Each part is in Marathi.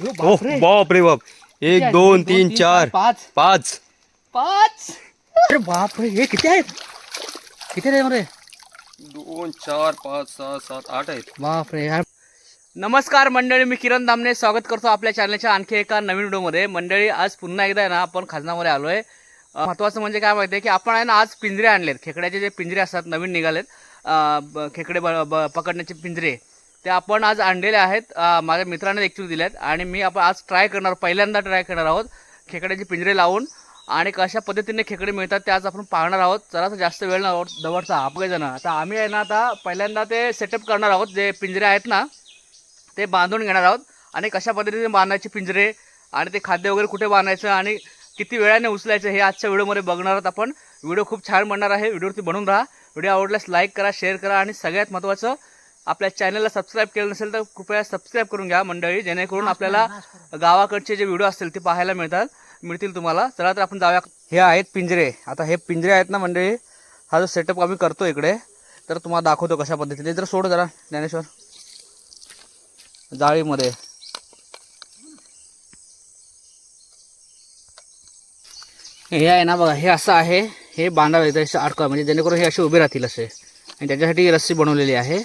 बापरे. बाप. रे बाप एक दोन? तीन चार पाच. पाच. पाच? अरे बापरे हे किती आहेत? किती आहेत मध्ये दोन चार पाच सहा सात आठ आहेत. बापरे यार. नमस्कार मंडळी. मी किरण दामने स्वागत करतो आपल्या चॅनलच्या आणखी एका नवीन व्हिडिओमध्ये. मंडळी आज पुन्हा एकदा आहे ना आपण खाजनामध्ये आलो आहे महत्त्वाचं म्हणजे काय माहिती आहे की आपण आहे ना आज पिंजरे आणलेत. खेकड्याचे जे पिंजरे असतात नवीन निघालेत. खेकडे ब- पकडण्याचे पिंजरे. ते आपण आज आणलेले आहेत. माझ्या मित्राने ॲक्च्युली दिले आहेत आणि मी आपण आज ट्राय करणार पहिल्यांदा ट्राय करणार आहोत खेकड्याचे पिंजरे लावून आणि कशा पद्धतीने खेकडे मिळतात ते आज आपण पाहणार आहोत. जरा जास्त वेळ ना दवडचा आपण जण. आता आम्ही आहे ना आता पहिल्यांदा ते सेटअप करणार आहोत. जे पिंजरे आहेत ना ते बांधून घेणार आहोत आणि कशा पद्धतीने बांधायचे पिंजरे आणि ते खाद्य वगैरे कुठे बांधायचं आणि किती वेळाने उचलायचं हे आजच्या व्हिडिओमध्ये बघणार आहोत आपण. व्हिडिओ खूप छान बनणार आहे. व्हिडिओवरती बनून राहा. व्हिडिओ आवडल्यास लाईक करा शेअर करा आणि सगळ्यात महत्त्वाचं आपल्या चॅनलला सबस्क्राईब केलं नसेल तर कृपया सबस्क्राईब करून घ्या मंडळी जेणेकरून आपल्याला गावाकडचे जे व्हिडिओ असतील ते पाहायला मिळतात मिळतील तुम्हाला. चला तर आपण जाऊया. हे आहेत पिंजरे. आता हे पिंजरे आहेत ना मंडळी हा जो सेटअप आम्ही करतो इकडे तर तुम्हाला दाखवतो कशा पद्धतीने. जर सोड जरा ज्ञानेश्वर. जाळीमध्ये. हे आहे ना बघा हे असं आहे हे बांधावे असं अडका म्हणजे जेणेकरून हे असे उभे राहतील असे. आणि त्याच्यासाठी रस्सी बनवलेली आहे.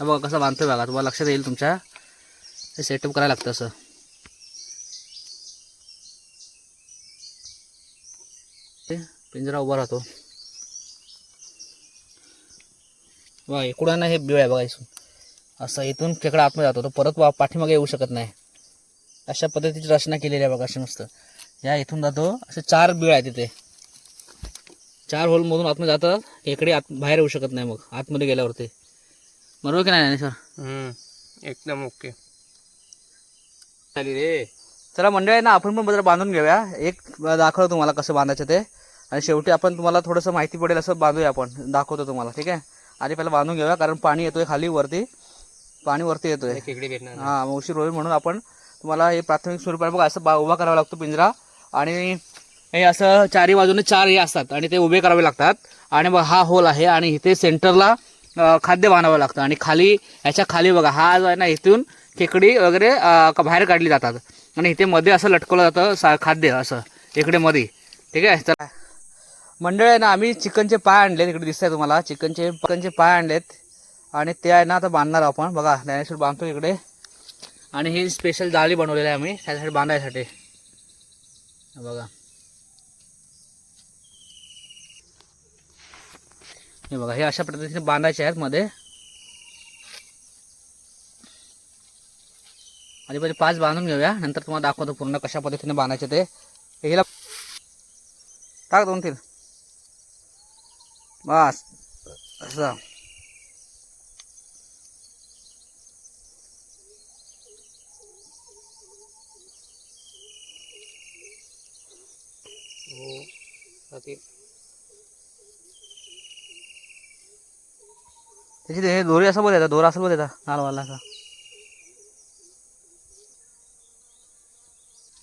बघा कसं बांधतोय बघा तुम्हाला लक्षात येईल तुमच्या. हे सेटअप करायला लागतं असं. ते पिंजरा उभा राहतो. बघा इकडून ना हे बिळ आहे बघा इथून. असं इथून खेकडा आतमध्ये जातो तो परत वा पाठीमागे येऊ शकत नाही. अशा पद्धतीची रचना केलेली आहे बघा अशी मस्त. या इथून जातो असे चार बिळ आहे तिथे. चार होलमधून आतमध्ये जातात खेकडे आत बाहेर येऊ शकत नाही मग आतमध्ये गेल्यावरती. बरोबर की नाही ज्ञानेश्वर? एकदम ओके. चालेल रे. चला मंडळी ना आपण पण जरा बांधून घेऊया. एक दाखवतो तुम्हाला कसं बांधायचं ते. आणि शेवटी आपण तुम्हाला थोडंसं माहिती पडेल असं बांधूया आपण. दाखवतो तुम्हाला ठीक आहे? आधी पहिला बांधून घेऊया कारण पाणी येतोय खाली वरती. पाणी वरती येतोय. हा मग उशीर होईल म्हणून आपण तुम्हाला हे प्राथमिक स्वरूपात बघा असं बा उभा करावा लागतो पिंजरा. आणि हे असं चारी बाजूने चार हे असतात. आणि ते उभे करावे लागतात. आणि मग हा होल आहे आणि इथे सेंटरला खाद्य बांधावं लागतं. आणि खाली ह्याच्या खाली बघा हा जो आहे ना इथून खेकडी वगैरे का बाहेर काढली जातात. आणि इथे मध्ये असं लटकवलं जातं सा खाद्य असं इकडे मध्ये ठीक आहे? तर मंडळ आहे ना आम्ही चिकनचे पाय आणलेत इकडे दिसतंय तुम्हाला. चिकनचे चिकनचे पाय आणलेत. आणि ते आहे ना आता बांधणार आहोत आपण. बघा ज्ञानेश्वर बांधतो इकडे. आणि ही स्पेशल जाळी बनवलेली आहे आम्ही त्यासाठी बांधायसाठी. बघा. हे बघा हे अशा पद्धतीने बांधायचे आहेत मध्ये. आधी पहिले पाच बांधून घेऊया नंतर तुम्हाला दाखवतो पूर्ण कशा पद्धतीने बांधायचे ते. हिला टाक दोन तीन. बस. असं. हो, त्याची हे दोरी असं बोलायचा दोरा असं बोलायचा. नालवाला असा.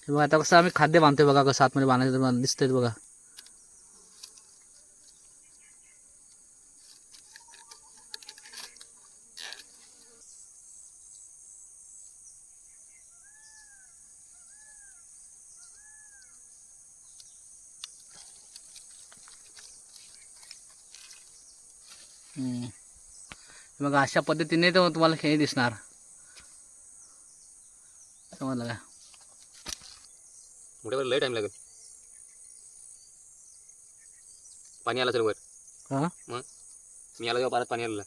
बघा आता कसं आम्ही खाद्य बांधतोय बघा कसं आतमध्ये बांधायचं दिसतंय बघा. हम्म. मग अशा पद्धतीने तो तुम्हाला खेळ दिसणार. समजलं का? मोठ्यावर लय टाइम लागेल. पाणी आलं सर वर. हा? मग? मी आला जेव्हा परत पाणी आलेलं.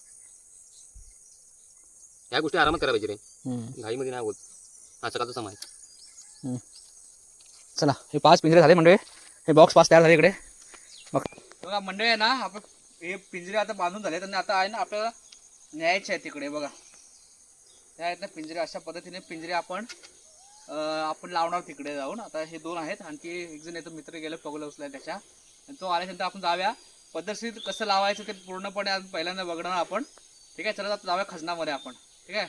ह्या गोष्टी आरामात करायला पाहिजे रे. घाईमध्ये नाही होत हा सकाळचा समय. चला हे पाच पिंजरे झाले म्हणजे हे बॉक्स पाच तयार झाले इकडे. बघ. मंडळी आहे ना आपण हे पिंजरे आता बांधून झाले. आणि आता आहे ना आपल्याला न्यायचे आहे तिकडे बघा. त्या आहेत ना पिंजरे अशा पद्धतीने पिंजरे आपण आपण लावणार तिकडे जाऊन. आता हे दोन आहेत. आणखी एक जण येतो मित्र गेलं पगलं उचलाय त्याच्या. आणि तो आल्यानंतर आपण जाऊया. पद्धतशीर कसं लावायचं ते पूर्णपणे आज पहिल्यांदा बघणार आपण. ठीक आहे चला आता जाऊया खजनामध्ये आपण. ठीक आहे?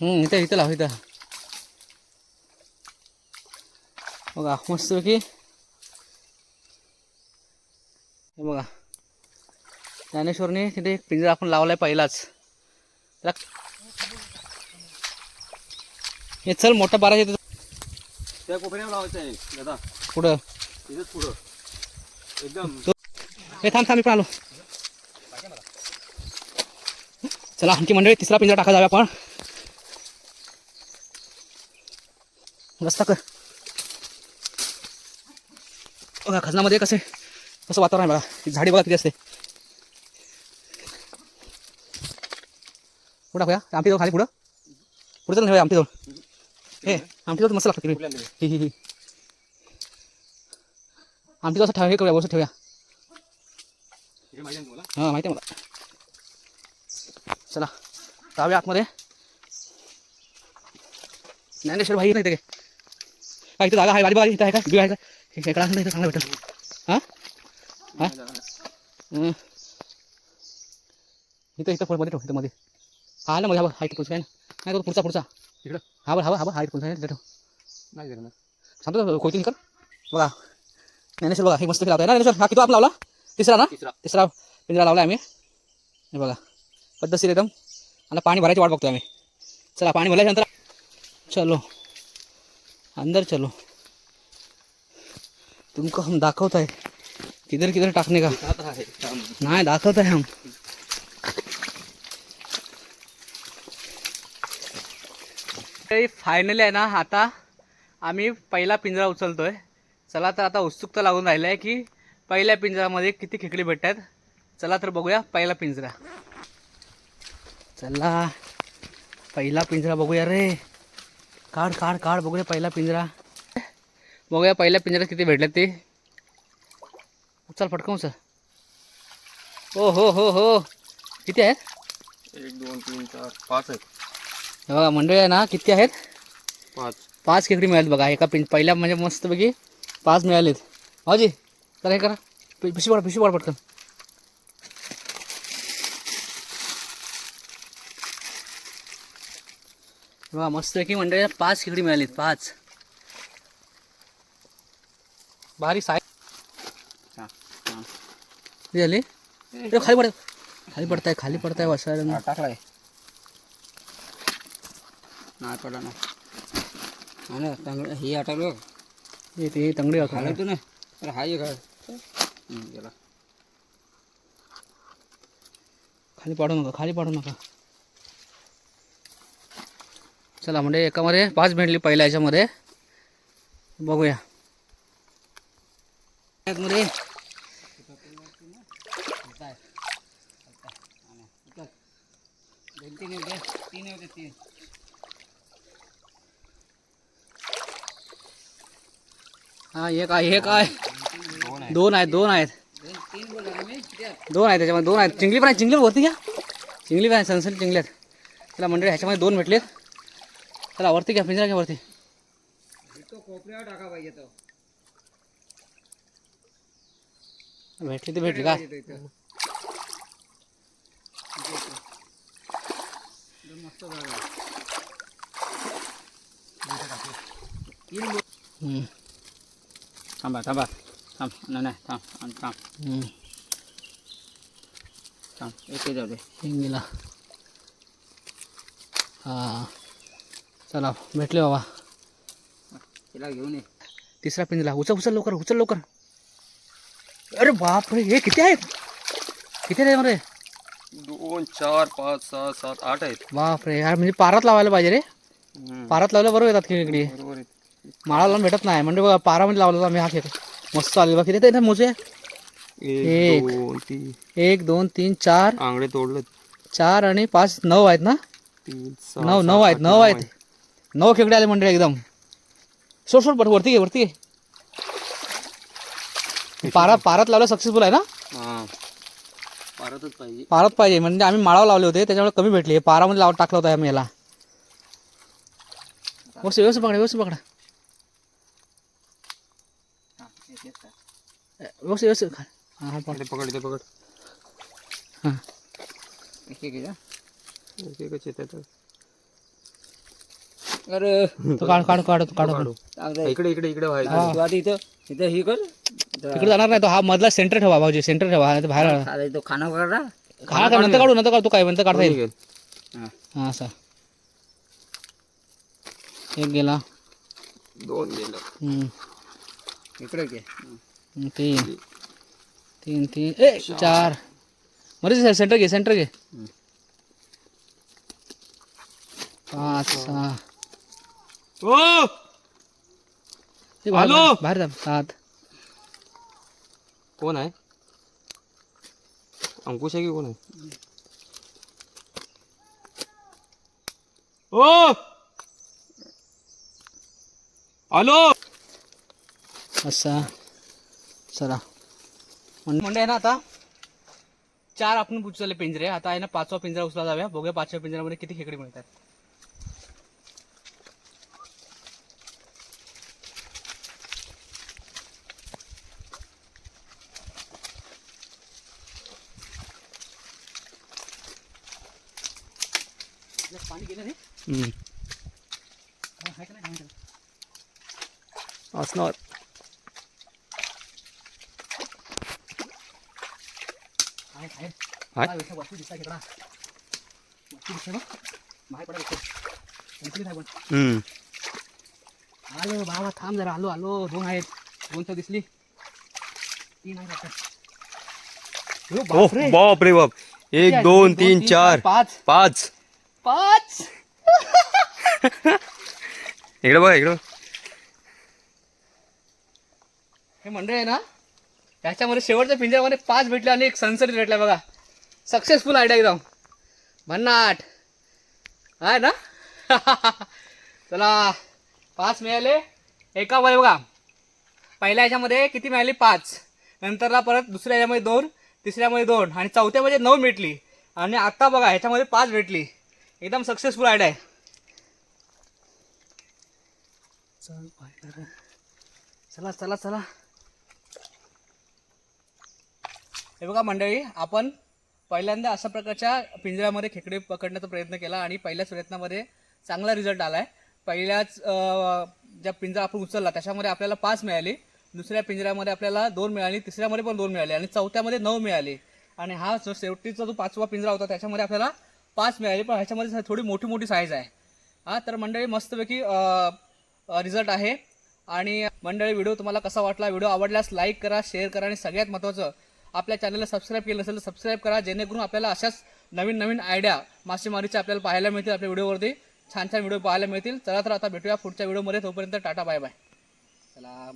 हम्म इथं इथं लाव इथं. बघा मस्त की हे बघा ज्ञानेश्वरने तिथे एक पिंजरा आपण लावलाय पहिलाच. हे चल मोठा बारा येते. त्या कोपऱ्यावर लावायचं आहे दादा. पुढं. तिथेच पुढं. एकदम. हे थांब थांब पण आलो. चला आणखी मंडळी तिसरा पिंजरा टाका जाऊया आपण. रस्ता कर. बघा खजनामध्ये कसे कसं वातावरण आहे बघा. झाडी बघा किती असते. पुढं टाकूया आमटी जवळ खाली पुढं. पुढं चल आमटी जवळ हे आमटी जवळ मस्त लागतं ही ही ही. आमटी जवळ ठेव हे करूया व्यवस्थित ठेवूया. हे माहिती आहे मला. चला जाऊया आतमध्ये. ज्ञानेश्वर भाई नाही ते काय इथं जागा आहे बारी बारी इथं आहे का? बी आहे का? हे काय कळा इथं चांगलं भेटेल. हां? हा? इथं इथं मध्ये ठेव इथं मध्ये. हा आलं मध्ये हा बघ हा इथं पुढचा आहे ना. नाही तो पुढचा पुढचा. इकडं? हा बरं हा बरं हा बरं हा इथं पुढचा आहे तिथं ठेव नाही. सांगतो कोयती निकल बघा. ज्ञानेश्वर बघा हे मस्त लावता ना ज्ञानेश्वर? हा किती आप लावला? तिसरा ना? तिसरा. तिसरा पिंजरा लावला आम्ही. हे बघा. पद्धतशीर एकदम. आणि पाणी भरायची वाट बघतोय आम्ही. चला पाणी भरल्यानंतर चलो. अंदर चलो. तुमको हम दाखवत आहे किधर किधर टाकणे का आता. नाही दाखवत आहे हम. फायनली आहे ना आता आम्ही पहिला पिंजरा उचलतोय. चला तर आता उत्सुकता लागून राहिलं आहे की पहिल्या पिंजऱ्यामध्ये किती खेकडी भेटतात. चला तर बघूया पहिला पिंजरा. चला पहिला पिंजरा बघूया रे. काढ काढ काढ बघूया पहिला पिंजरा. बघूया पहिल्या पिंजऱ्यात किती भेटल्यात ते. उचल पटकन सर हो हो हो हो. किती आहेत? एक दोन तीन चार पाच आहेत. बघा मंडळी आहे ना किती आहेत? पाच. पाच खेकडी मिळाली बघा एका पिंज पहिल्या म्हणजे मस्तपैकी पाच मिळालेत. हाजी तर हे करा. पि- पिशवी पड पिशवी पड पटकन. बघा मस्तपैकी मंडळी पाच खेकडी मिळालीत पाच. भारी साय झाली? खाली पड. खाली पडताय खाली पडताय वसायला. टाकलाय. नाही पडला ना हा ना चांगलं हे हे ते तंगडी वाजवा. घालायचं ना? अरे हा एक हं, गेला. खाली पाडू नका खाली पाडू नका. चला म्हणजे एकामध्ये पाच भेटली पहिल्या ह्याच्यामध्ये बघूया. मध्ये तीन होते तीन? हा, एक आहे एक आहे. दोन आहे दोन आहेत. दोन आहेत दोन आहेत दोन आहेत. चिंगली पण चिंगली वरती घ्या. चिंगली पण आहे सनसन चिंगली आहेत. चला, मंडळी दोन वरती पिंजरा वरती. तो भेटली थांबा थांबा थांब नाही नाही थांब आणि थांब. थांब एक जाऊ दे चिंगीला हा चला भेटले बाबा तिला घेऊन ये तिसरा पिंजरा उचल उचल लवकर उचल लवकर अरे बापरे हे किती आहेत किती आहेत मध्ये दोन चार पाच सहा सात आठ आहेत. बापरे यार म्हणजे पारात लावायला पाहिजे रे. पारात लावलं बरोबर येतात खेकडी बरोबर आहे माळा लावून भेटत नाही. म्हणजे बघा पारामध्ये लावलं आम्ही हा खेळ मस्त आले बघा. किती येतात मोजे. एक. दोन तीन. एक दोन तीन चार. आंगडे तोडलं. चार आणि पाच नऊ आहेत ना? नऊ नऊ आहेत नऊ आहेत. नऊ खेकडे आले मंडळी एकदम. सोड सोड बट वरती घे वरती घे. पारा पारात लावलं सक्सेसफुल आहे ना? हा. पारतच पाहिजे. पारात पाहिजे. म्हणजे आम्ही माळावर लावले होते त्याच्यामुळे कमी भेटले. पारामध्ये लावून टाकला होता आम्ही याला. व्यवस्थित व्यवस्थित पकडा व्यवस्थित पकडा. व्यवस्थित व्यवस्थित खा. हा हा पकड। इथे पकड हा। एक एक आहे का? एक येत आहे अरे। तो काढ काढ काढ काढ। काढ। इकडे इकडे इकडे व्हायचं हा. तू आता इथं इथं ही कर। तिकडे जाणार नाही तो हा मधला सेंटर ठेवा भाऊजी सेंटर ठेवा नाही तर बाहेर आता तो खाना काढा खा का नंतर काढू नंतर तू काय नंतर काढता येईल. हा. हा असा. एक गेला. दोन गेलं. हम्म. इकडे घे. तीन। तीन तीन। ए चार। मरे सेंटर घे सेंटर घे पाच सहा ओ! ए, बाहेर- हॅलो? बाहेर जा। सात। कोण आहे अंकुश आहे की कोण आहे ओ! हॅलो! असा चला. म्हणजे आहे ना आता? चार आपण उचलले पिंजरे. आता आहे ना पाचवा पिंजरा उचला जाऊया. बघूया पाचव्या पिंजऱ्यामध्ये किती खेकडे मिळतात. पाणी गेलं रे? असणार आहे, आहे. वरती. वरती बघ. बाहेर पडा. हम्म. आलो बाबा थांब जरा आलो आलो दोन आहेत दोन तर दिसली तीन आहेत आता. बापरे. बाप रे बाप किती एक आहेत? दोन तीन चार पाच पाच पाच इकडे बघा इकडे बघ. हे मंडळ आहे ना त्याच्यामध्ये शेवटच्या पिंजऱ्यामध्ये पाच भेटले आणि एक सनसरी भेटला बघा सक्सेसफुल आयडिया एकदम. भन्नाट. आहे ना? चला पाच मिळाले. एका वय बघा. पहिल्या ह्याच्यामध्ये किती मिळाली? पाच. नंतरला परत दुसऱ्या ह्याच्यामध्ये दोन तिसऱ्यामध्ये दोन आणि चौथ्यामध्ये म्हणजे नऊ भेटली आणि आत्ता बघा ह्याच्यामध्ये पाच भेटली. एकदम सक्सेसफुल आयडिया आहे. चला चला चला. हे बघा मंडळी आपण पहिल्यांदा अशा प्रकारच्या पिंजऱ्यामध्ये खेकडे पकडण्याचा प्रयत्न केला आणि पहिल्याच प्रयत्नामध्ये चांगला रिझल्ट आहे पहिल्याच ज्या पिंजरा आपण उचलला त्याच्यामध्ये आपल्याला पाच मिळाली. दुसऱ्या पिंजऱ्यामध्ये आपल्याला दोन मिळाली तिसऱ्यामध्ये पण दोन मिळाले आणि चौथ्यामध्ये नऊ मिळाली. आणि हा जो शेवटीचा जो पाचवा पिंजरा होता त्याच्यामध्ये आपल्याला पाच मिळाली पण ह्याच्यामध्ये थोडी मोठी मोठी साईज आहे. हा तर मंडळी मस्तपैकी रिझल्ट आहे. आणि मंडळी व्हिडिओ तुम्हाला कसा वाटला? व्हिडिओ आवडल्यास लाईक करा शेअर करा आणि सगळ्यात महत्त्वाचं आपल्या चॅनलला सबस्क्राईब केलं नसेल तर सबस्क्राईब करा जेणेकरून आपल्याला अशाच नवीन नवीन आयडिया मासेमारीच्या आपल्याला पाहायला मिळतील आपल्या व्हिडिओवरती छान छान व्हिडिओ पाहायला मिळतील. चला तर आता भेटूया पुढच्या व्हिडिओमध्ये तोपर्यंत टाटा बाय बाय चला